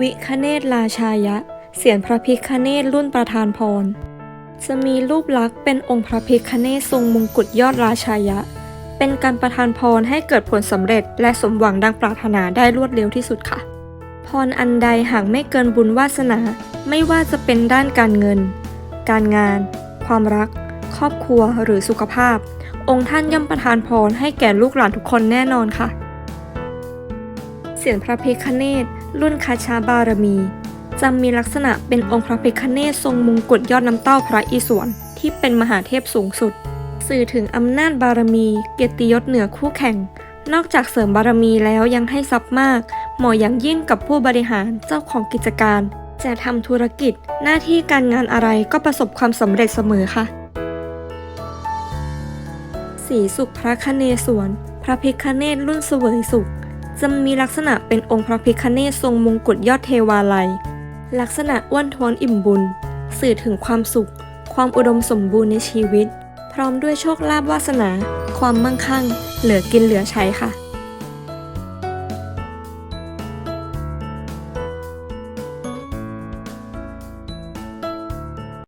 วิคเนตราชายะ เสียนพระพิคเนตรุ่นประธานพร จะมีรูปลักษณ์เป็นองค์พระพิคเนตทรงมงกุฎยอดราชายะ เป็นการประทานพรให้เกิดผลสำเร็จ และสมหวังดังปรารถนาได้รวดเร็วที่สุดค่ะ พรอันใดหากไม่เกินบุญวาสนา ไม่ว่าจะเป็นด้านการเงิน การงาน ความรัก ครอบครัวหรือสุขภาพ องค์ท่านย่อมประทานพรให้แก่ลูกหลานทุกคนแน่นอนค่ะ เสียนพระพิคเนต รุ่นคาชาบารมี จะมีลักษณะเป็นองค์พระพิคเนตทรงมงกุฎยอดน้ำเต้าพระอิศวรที่เป็นมหาเทพสูงสุด สื่อถึงอำนาจบารมี เกียรติยศเหนือคู่แข่ง นอกจากเสริมบารมีแล้วยังให้ทรัพย์มาก เหมาะอย่างยิ่งกับผู้บริหารเจ้าของกิจการ จะทำธุรกิจ หน้าที่การงานอะไรก็ประสบความสำเร็จเสมอค่ะสีสุขพระคเนศวรพระพิคเนตรุ่นเสวยสุข จะมีลักษณะเป็นองค์พระพิคเนศทรงมงกุฎยอดเทวาลัย ลักษณะอ้วนท้วนอิ่มบุญ สื่อถึงความสุข ความอุดมสมบูรณ์ในชีวิต พร้อมด้วยโชคลาภวาสนา ความมั่งคั่ง เหลือกินเหลือใช้ค่ะ